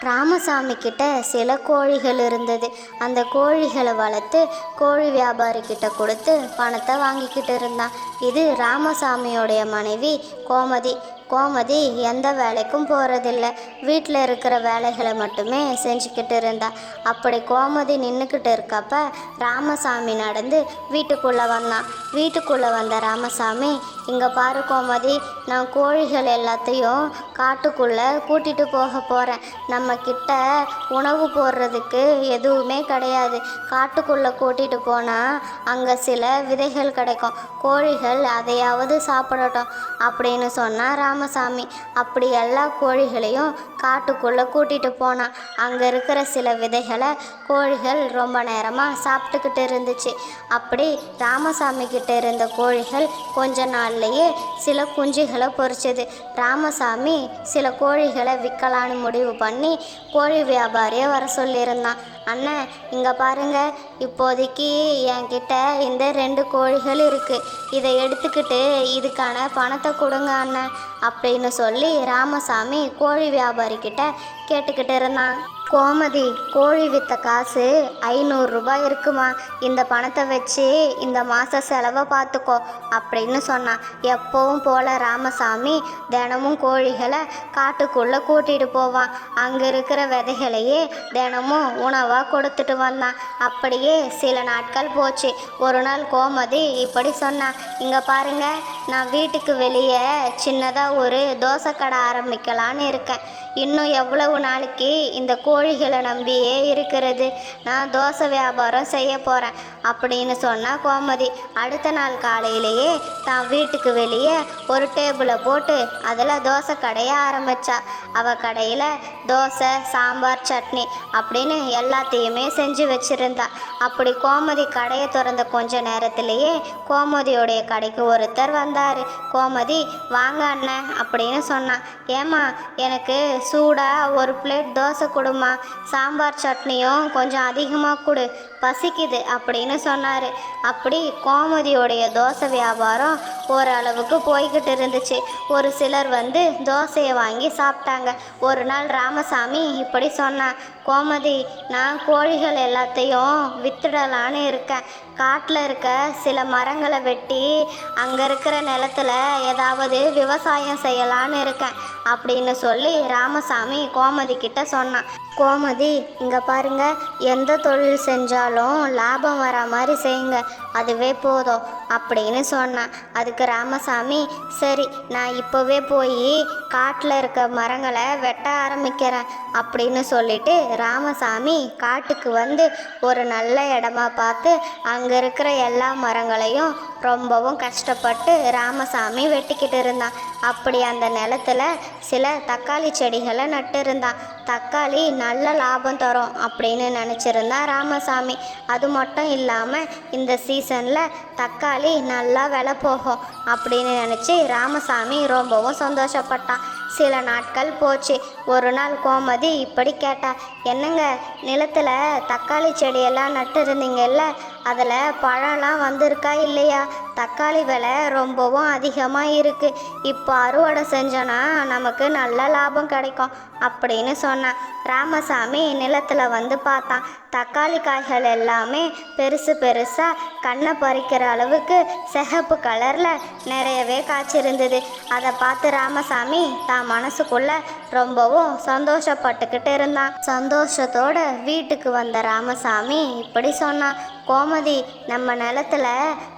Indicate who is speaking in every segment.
Speaker 1: ராமசாமி கிட்ட சில கோழிகள் இருந்தது. அந்த கோழிகளை வளர்த்து கோழி வியாபாரி கிட்ட கொடுத்து பணத்தை வாங்கிக்கிட்டு இருந்தான். இது ராமசாமியோடைய மனைவி கோமதி. கோமதி எந்த வேலைக்கும் போகிறதில்ல வீட்டில் இருக்கிற வேலைகளை மட்டுமே செஞ்சுக்கிட்டு இருந்தா. அப்படி கோமதி நின்றுக்கிட்டு இருக்கப்ப ராமசாமி நடந்து வீட்டுக்குள்ளே வந்தான். வீட்டுக்குள்ளே வந்த ராமசாமி இங்கே பாரு கோமதி நான் கோழிகள் எல்லாத்தையும் காட்டுக்குள்ளே கூட்டிகிட்டு போக போகிறேன் நம்ம கிட்ட உணவு போடுறதுக்கு எதுவுமே கிடையாது. காட்டுக்குள்ளே கூட்டிகிட்டு போனால் அங்கே சில விதைகள் கிடைக்கும். கோழிகள் அதையாவது சாப்பிடட்டும் அப்படின்னு சொன்னால் ராமசாமி. அப்படி எல்லா கோழிகளையும் காட்டுக்குள்ளே கூட்டிகிட்டு போனான் அங்கே இருக்கிற சில விதைகளை கோழிகள் ரொம்ப நேரமாக சாப்பிட்டுக்கிட்டு இருந்துச்சு. அப்படி ராமசாமி கிட்ட இருந்த கோழிகள் கொஞ்ச நாள் நாள்லயே சில குஞ்சுகளை பொரிச்சது ராமசாமி சில கோழிகளை விற்கலான்னு முடிவு பண்ணி கோழி வியாபாரியை வர சொல்லியிருந்தான். அண்ணன் இங்கே பாருங்க. இப்போதைக்கு என்கிட்ட இந்த ரெண்டு கோழிகள் இருக்குது இதை எடுத்துக்கிட்டு இதுக்கான பணத்தை கொடுங்க அண்ணன் அப்படின்னு சொல்லி ராமசாமி கோழி வியாபாரிக்கிட்ட கேட்டுக்கிட்டு இருந்தான். கோமதி கோழி வித்த காசு ஐநூறுரூபா இருக்குமா? இந்த பணத்தை வச்சு இந்த மாத செலவை பார்த்துக்கோ அப்படின்னு சொன்னான் எப்போவும் போல ராமசாமி தினமும் கோழிகளை காட்டுக்குள்ளே கூட்டிகிட்டு போவான். அங்கே இருக்கிற விதைகளையே தினமும் உணவாக கொடுத்துட்டு வந்தான். அப்படியே சில நாட்கள் போச்சு. ஒரு நாள் கோமதி இப்படி சொன்னான் இங்கே பாருங்க நான் வீட்டுக்கு வெளியே சின்னதாக ஒரு தோசை கடை ஆரம்பிக்கலான்னு இருக்கேன். இன்னும் எவ்வளவு நாளைக்கு இந்த கோழிகளை நம்பியே இருக்கிறது? நான் தோசை வியாபாரம் செய்ய போகிறேன் அப்படின்னு சொன்னால் கோமதி அடுத்த நாள் காலையிலேயே தான் வீட்டுக்கு வெளியே ஒரு டேபிளை போட்டு அதில் தோசை கடையை ஆரம்பித்தா அவள் கடையில் தோசை சாம்பார் சட்னி அப்படின்னு எல்லாத்தையுமே செஞ்சு வச்சுருந்தா. அப்படி கோமதி கடையை திறந்த கொஞ்ச நேரத்திலேயே கோமதியோடைய கடைக்கு ஒருத்தர் வந்தார். கோமதி வாங்க அண்ணன் அப்படின்னு சொன்னான் ஏம்மா எனக்கு சூடாக ஒரு பிளேட் தோசை கொடுமா சாம்பார் சட்னியும் கொஞ்சம் அதிகமாக கொடு. பசிக்குது அப்படின்னு சொன்னார். அப்படி கோமதியோடைய தோசை வியாபாரம் ஓரளவுக்கு போய்கிட்டு இருந்துச்சு. ஒரு சிலர் வந்து தோசையை வாங்கி சாப்பிட்டாங்க. ஒரு நாள் ராமசாமி இப்படி சொன்னான். கோமதி நான் கோழிகள் எல்லாத்தையும் வித்துடலான்னு இருக்கேன். காட்டில் இருக்க சில மரங்களை வெட்டி அங்கே இருக்கிற நிலத்துல ஏதாவது விவசாயம் செய்யலான்னு இருக்கேன் அப்படின்னு சொல்லி ராமசாமி கோமதி கிட்ட சொன்னான். கோமதி இங்கே பாருங்க எந்த தொழில் செஞ்சாலும் லாபம் வர மாதிரி செய்யுங்க. அதுவே போதும் அப்படின்னு சொன்னான் அதுக்கு ராமசாமி சரி நான் இப்போவே போய் காட்டில் இருக்க மரங்களை வெட்ட ஆரம்பிக்கிறேன் அப்படின்னு சொல்லிட்டு ராமசாமி காட்டுக்கு வந்து ஒரு நல்ல இடமா பார்த்து அங்கே இருக்கிற எல்லா மரங்களையும் ரொம்பவும் கஷ்டப்பட்டு ராமசாமி வெட்டிக்கிட்டு இருந்தான். அப்படி அந்த நிலத்துல சில தக்காளி செடிகளை நட்டு இருந்தான். தக்காளி நல்ல லாபம் தரும் அப்படின்னு நினச்சிருந்தான் ராமசாமி. அது மட்டும் இல்லாமல் இந்த சீசனில் தக்காளி நல்லா விலை போகும் அப்படின்னு நினச்சி ராமசாமி ரொம்பவும் சந்தோஷப்பட்டான். சில நாட்கள் போச்சு. ஒரு நாள் கோமதி இப்படி கேட்டா என்னங்க நிலத்தில் தக்காளி செடியெல்லாம் நட்டு இருந்தீங்கல்ல? அதில் பழம்லாம் வந்திருக்கா இல்லையா? தக்காளி விலை ரொம்பவும் அதிகமாக இருக்குது இப்போ அறுவடை செஞ்சோன்னா நமக்கு நல்ல லாபம் கிடைக்கும் அப்படின்னு சொன்னான். ராமசாமி நிலத்தில் வந்து பார்த்தான். தக்காளி காய்கள் எல்லாமே பெருசு பெருசாக கண்ணை பறிக்கிற அளவுக்கு சிகப்பு கலரில் நிறையவே காய்ச்சிருந்தது. அதை பார்த்து ராமசாமி தான் மனசுக்குள்ளே ரொம்பவும் சந்தோஷப்பட்டுக்கிட்டு இருந்தான். சந்தோஷத்தோட வீட்டுக்கு வந்த ராமசாமி இப்படி சொன்னான். கோமதி நம்ம நிலத்துல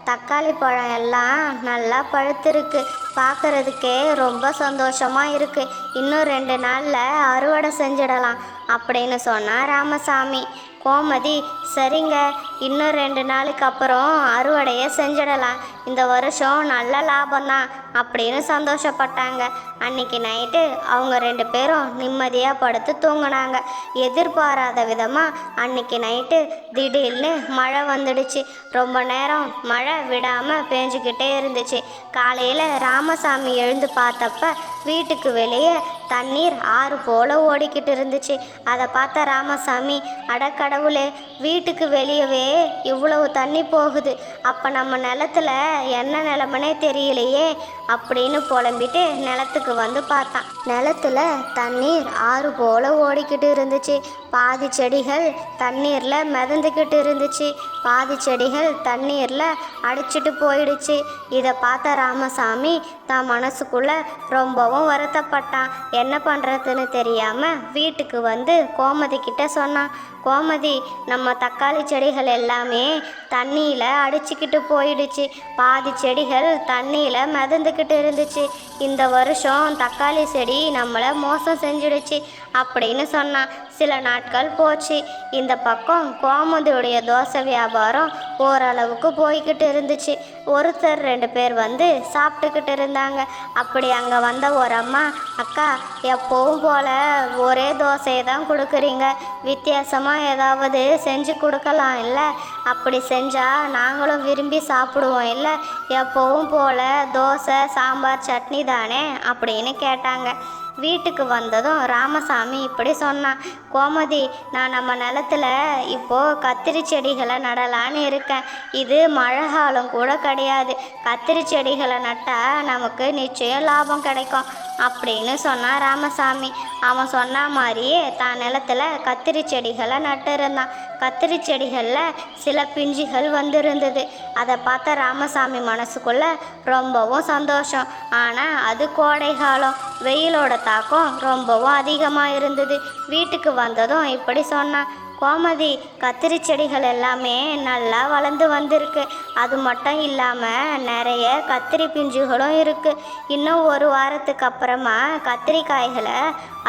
Speaker 1: தக்காளி பழம் எல்லாம் நல்லா பழுத்திருக்கு. பார்க்கறதுக்கே ரொம்ப சந்தோஷமா இருக்கு. இன்னும் ரெண்டு நாளில் அறுவடை செஞ்சிடலாம் அப்படின்னு சொன்னான் ராமசாமி. கோமதி சரிங்க. இன்னும் ரெண்டு நாளுக்கு அப்புறம் அறுவடையை செஞ்சிடலாம். இந்த வருஷம் நல்ல லாபம்தான் அப்படின்னு சந்தோஷப்பட்டாங்க. அன்னைக்கு நைட்டு அவங்க ரெண்டு பேரும் நிம்மதியாக படுத்து தூங்கினாங்க. எதிர்பாராத விதமாக அன்னைக்கு நைட்டு திடீர்னு மழை வந்துடுச்சு. ரொம்ப நேரம் மழை விடாமல் பேஞ்சுக்கிட்டே இருந்துச்சு. காலையில் ராமசாமி எழுந்து பார்த்தப்ப வீட்டுக்கு வெளியே தண்ணீர் ஆறு போல ஓடிக்கிட்டு இருந்துச்சு. அதை பார்த்த ராமசாமி அடக்கடவுளே வீட்டுக்கு வெளியவே இவ்வளவு தண்ணி போகுது. அப்போ நம்ம நிலத்துல என்ன நிலமனே தெரியலையே அப்படின்னு புலம்பிட்டு நிலத்துக்கு வந்து பார்த்தான். நிலத்துல தண்ணீர் ஆறு போல ஓடிக்கிட்டு இருந்துச்சு. பாதி செடிகள் தண்ணீரில் மிதந்துக்கிட்டு இருந்துச்சு. பாதி செடிகள் தண்ணீரில் அடிச்சிட்டு போயிடுச்சு. இதை பார்த்த ராமசாமி தான் மனசுக்குள்ளே ரொம்பவும் வருத்தப்பட்டான். என்ன பண்ணுறதுன்னு தெரியாமல் வீட்டுக்கு வந்து கோமதி கிட்ட சொன்னான். கோமதி நம்ம தக்காளி செடிகள் எல்லாமே தண்ணியில் அடிச்சுக்கிட்டு போயிடுச்சு. பாதி செடிகள் தண்ணியில் மிதந்துக்கிட்டு இருந்துச்சு. இந்த வருஷம் தக்காளி செடி நம்மளை மோசம் செஞ்சிடுச்சு அப்படின்னு சொன்னான். சில நாட்கள் போச்சு. இந்த பக்கம் கோமதியுடைய தோசை வியாபாரம் ஓரளவுக்கு போய்கிட்டு இருந்துச்சு. ஒருத்தர் ரெண்டு பேர் வந்து சாப்பிட்டுக்கிட்டு இருந்தாங்க. அப்படி அங்கே வந்த ஒரு அம்மா அக்கா எப்போவும் போல் ஒரே தோசையை தான் கொடுக்குறீங்க. வித்தியாசமாக ஏதாவது செஞ்சு கொடுக்கலாம் இல்லை? அப்படி செஞ்சால் நாங்களும் விரும்பி சாப்பிடுவோம் இல்லை? எப்போவும் போல் தோசை சாம்பார் சட்னி தானே? அப்படின்னு கேட்டாங்க. வீட்டுக்கு வந்ததும் ராமசாமி இப்படி சொன்னான். கோமதி நான் நம்ம நிலத்துல இப்போது கத்திரி செடிகளை நடலான்னு இருக்கேன். இது மழை காலம் கூட கிடையாது. கத்திரி செடிகளை நட்டால் நமக்கு நிச்சயம் லாபம் கிடைக்கும். அப்படின்னு சொன்னான் ராமசாமி. அவன் சொன்ன மாதிரியே தான் நிலத்துல கத்திரி செடிகளை நட்டு இருந்தான் கத்திரி செடிகளில் சில பிஞ்சுகள் வந்திருந்தது. அதை பார்த்த ராமசாமி மனசுக்குள்ளே ரொம்பவும் சந்தோஷம். ஆனால் அது கோடை காலம். வெயிலோட தாக்கம் ரொம்பவும் அதிகமாக இருந்தது. வீட்டுக்கு வந்ததும் இப்படி சொன்னான். கோமதி கத்திரி செடிகள் எல்லாமே நல்லா வளர்ந்து வந்திருக்கு. அது மட்டும் இல்லாமல் நிறைய கத்திரி பிஞ்சுகளும் இருக்குது இன்னும் ஒரு வாரத்துக்கு அப்புறமா கத்திரிக்காய்களை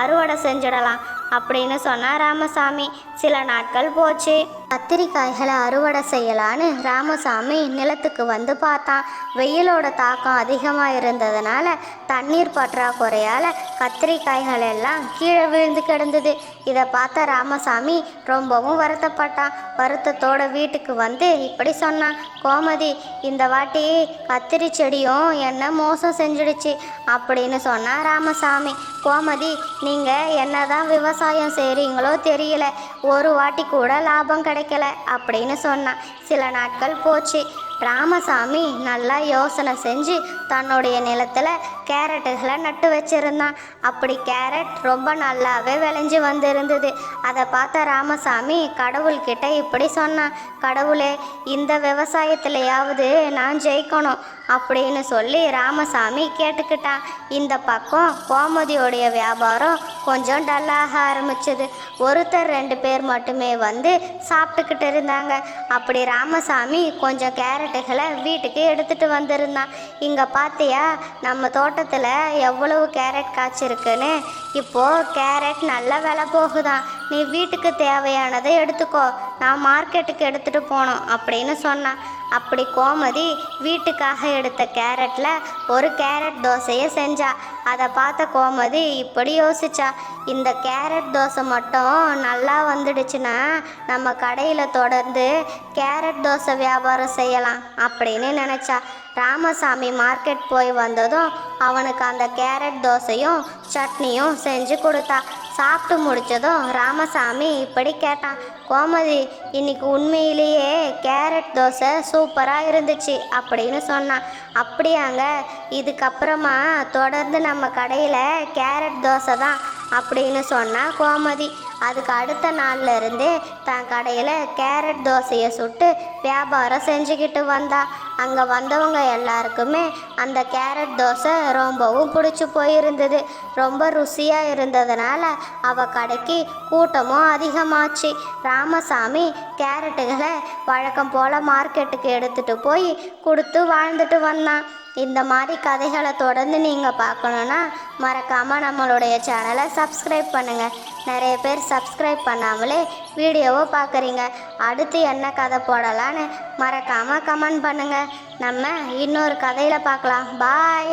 Speaker 1: அறுவடை செஞ்சிடலாம். அப்படின்னு சொன்னான் ராமசாமி. சில நாட்கள் போச்சு. கத்திரிக்காய்களை அறுவடை செய்யலான்னு ராமசாமி நிலத்துக்கு வந்து பார்த்தான். வெயிலோட தாக்கம் அதிகமாக இருந்ததுனால தண்ணீர் பற்றாக்குறையால் கத்திரிக்காய்கள் எல்லாம் கீழே விழுந்து கிடந்தது. இதை பார்த்த ராமசாமி ரொம்பவும் வருத்தப்பட்டான். வருத்தத்தோட வீட்டுக்கு வந்து இப்படி சொன்னான். கோமதி இந்த வாட்டி கத்திரி செடியும் என்ன மோசம் செஞ்சிடுச்சு? அப்படின்னு சொன்னான் ராமசாமி. கோமதி நீங்கள் என்ன தான் விவசாயம் செய்கிறீங்களோ தெரியல. ஒரு வாட்டி கூட லாபம் கிடைக்கல அப்படின்னு சொன்னான். சில நாட்கள் போச்சு. ராமசாமி நல்லா யோசனை செஞ்சு தன்னுடைய நிலத்தில் கேரட்டுகளை நட்டு வச்சுருந்தான். அப்படி கேரட் ரொம்ப நல்லாவே விளைஞ்சு வந்திருந்தது. அதை பார்த்த ராமசாமி கடவுள்கிட்ட இப்படி சொன்னான் கடவுளே இந்த விவசாயத்திலையாவது நான் ஜெயிக்கணும் அப்படின்னு சொல்லி ராமசாமி கேட்டுக்கிட்டான். இந்த பக்கம் கோமதியோடைய வியாபாரம் கொஞ்சம் டல்லாக ஆரம்பிச்சது. ஒருத்தர் ரெண்டு பேர் மட்டுமே வந்து சாப்பிட்டுக்கிட்டு இருந்தாங்க. அப்படி ராமசாமி கொஞ்சம் கேரட்டுகளை வீட்டுக்கு எடுத்துகிட்டு வந்திருந்தான். இங்கே பார்த்தியா நம்ம தோட்டத்தில் எவ்வளவு கேரட் காய்ச்சிருக்குன்னு இப்போ கேரட் நல்ல விலை போகுதான் நீ வீட்டுக்கு தேவையானதை எடுத்துக்கோ. நான் மார்க்கெட்டுக்கு எடுத்துட்டு போனோம் அப்படின்னு சொன்னான். அப்படி கோமதி வீட்டுக்காக எடுத்த கேரட்டில் ஒரு கேரட் தோசையை செஞ்சா. அதை பார்த்த கோமதி இப்படி யோசிச்சா இந்த கேரட் தோசை மட்டும் நல்லா வந்துடுச்சுன்னா நம்ம கடையில் தொடர்ந்து கேரட் தோசை வியாபாரம் செய்யலாம் அப்படின்னு நினச்சா. ராமசாமி மார்க்கெட் போய் வந்ததும் அவனுக்கு அந்த கேரட் தோசையும் சட்னியும் செஞ்சு கொடுத்தா. சாப்பிட்டு முடித்ததும் ராமசாமி இப்படி கேட்டான். கோமதி இன்னைக்கு உண்மையிலேயே கேரட் தோசை சூப்பராக இருந்துச்சு அப்படின்னு சொன்னான். அப்படியாங்க இதுக்கப்புறமா தொடர்ந்து நம்ம கடையில் கேரட் தோசை தான் அப்படின்னு சொன்னான் கோமதி. அதுக்கு அடுத்த நாள்ல இருந்தே தன் கடையில் கேரட் தோசையை சுட்டு வியாபாரம் செஞ்சுக்கிட்டு வந்தா. அங்கே வந்தவங்க எல்லாருக்குமே அந்த கேரட் தோசை ரொம்பவும் பிடிச்சி போயிருந்தது. ரொம்ப ருசியாக இருந்ததுனால அவ கடைக்கு கூட்டமும் அதிகமாச்சு. ராமசாமி கேரட்டுகளை வழக்கம் போல் மார்க்கெட்டுக்கு எடுத்துகிட்டு போய் கொடுத்து வாழ்ந்துட்டு வந்தான். இந்த மாதிரி கதைகளை தொடர்ந்து நீங்கள் பார்க்கணுன்னா மறக்காமல் நம்மளுடைய சேனலை சப்ஸ்கிரைப் பண்ணுங்கள் நிறைய பேர் சப்ஸ்கிரைப் பண்ணாமலே வீடியோவை பார்க்குறீங்க. அடுத்து என்ன கதை போடலான்னு மறக்காமல் கமெண்ட் பண்ணுங்கள் நம்ம இன்னொரு கதையில் பார்க்கலாம். பாய்